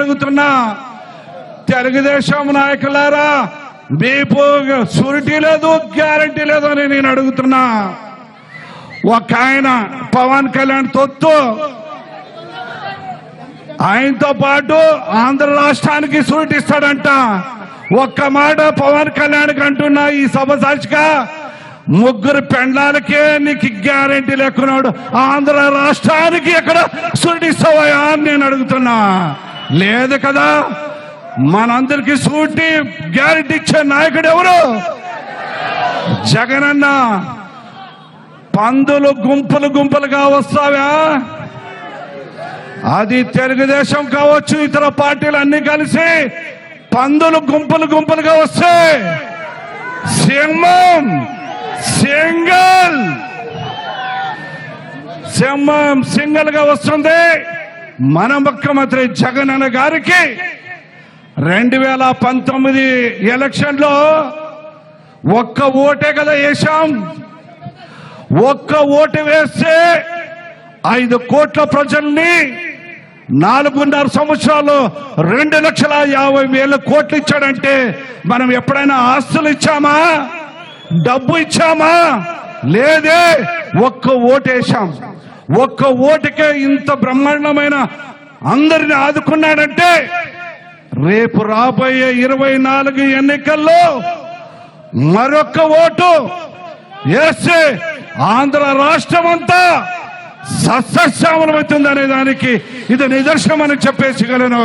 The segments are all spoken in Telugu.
అడుగుతున్నా. తెలుగుదేశం నాయకులారా మీకు సూరిటీ లేదు గ్యారంటీ లేదు అని నేను అడుగుతున్నా. ఒక ఆయన పవన్ కళ్యాణ్ తొత్తు. ఆయనతో పాటు ఆంధ్ర రాష్ట్రానికి సూట్ ఇస్తాడంట. ఒక్క మాట పవన్ కళ్యాణ్ అంటున్నా ఈ సభ సాక్షిగా. ముగ్గురు పెండాలకే నీకు గ్యారంటీ లేకున్నాడు. ఆంధ్ర రాష్ట్రానికి ఎక్కడ సూట్ ఇస్తావా అని నేను అడుగుతున్నా. లేదు కదా. మనందరికి సూటి గ్యారెంటీ ఇచ్చే నాయకుడు ఎవరు? జగనన్న. పందులు గుంపులు గుంపులుగా వస్తావా? అది తెలుగుదేశం కావచ్చు ఇతర పార్టీలు అన్ని కలిసి పందులు గుంపులు గుంపులుగా వస్తే సింహం సింగల్. సింహం సింగల్గా వస్తుంది. మన ముఖ్యమంత్రి జగన్ అన్న గారికి రెండు వేల పంతొమ్మిది ఎలక్షన్లో ఒక్క ఓటే కదా వేశాం. ఒక్క ఓటు వేస్తే ఐదు కోట్ల ప్రజల్ని నాలుగున్నర సంవత్సరాలు రెండు లక్షల యాభై వేల కోట్లు ఇచ్చాడంటే మనం ఎప్పుడైనా ఆస్తులు ఇచ్చామా? డబ్బు ఇచ్చామా? లేదే ఒక్క ఓటేశాం ఒక్క ఓటుకే ఇంత బ్రహ్మాండమైన అందరిని ఆదుకున్నాడంటే రేపు రాబోయే ఇరవై నాలుగు ఎన్నికల్లో మరొక ఓటు వేస్తే ఆంధ్ర రాష్ట్రం అంతా సస్యశ్యామలమవుతుందనే దానికి ఇది నిదర్శనం అని చెప్పేసగలను.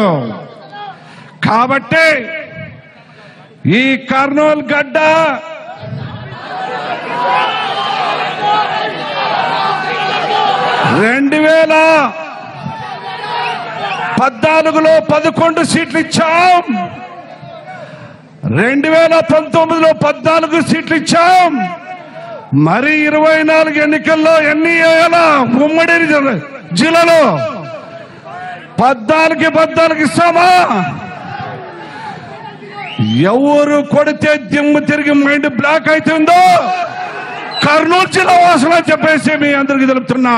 కాబట్టి ఈ కర్నూలు గడ్డ రెండు వేల పద్నాలుగులో పదకొండు సీట్లు ఇచ్చాం. రెండు వేల పంతొమ్మిదిలో పద్నాలుగు సీట్లు ఇచ్చాం. మరి ఇరవై నాలుగు ఎన్నికల్లో ఎన్ని ఉమ్మడి జిల్లాలో పద్నాలుగు పద్నాలుగు ఇస్తామా? ఎవరు కొడితే దిమ్ము తిరిగి మైండ్ బ్లాక్ అవుతుందో కర్నూలు జిల్లా వాసులు చెప్పేసి మీ అందరికి తెలుపుతున్నా.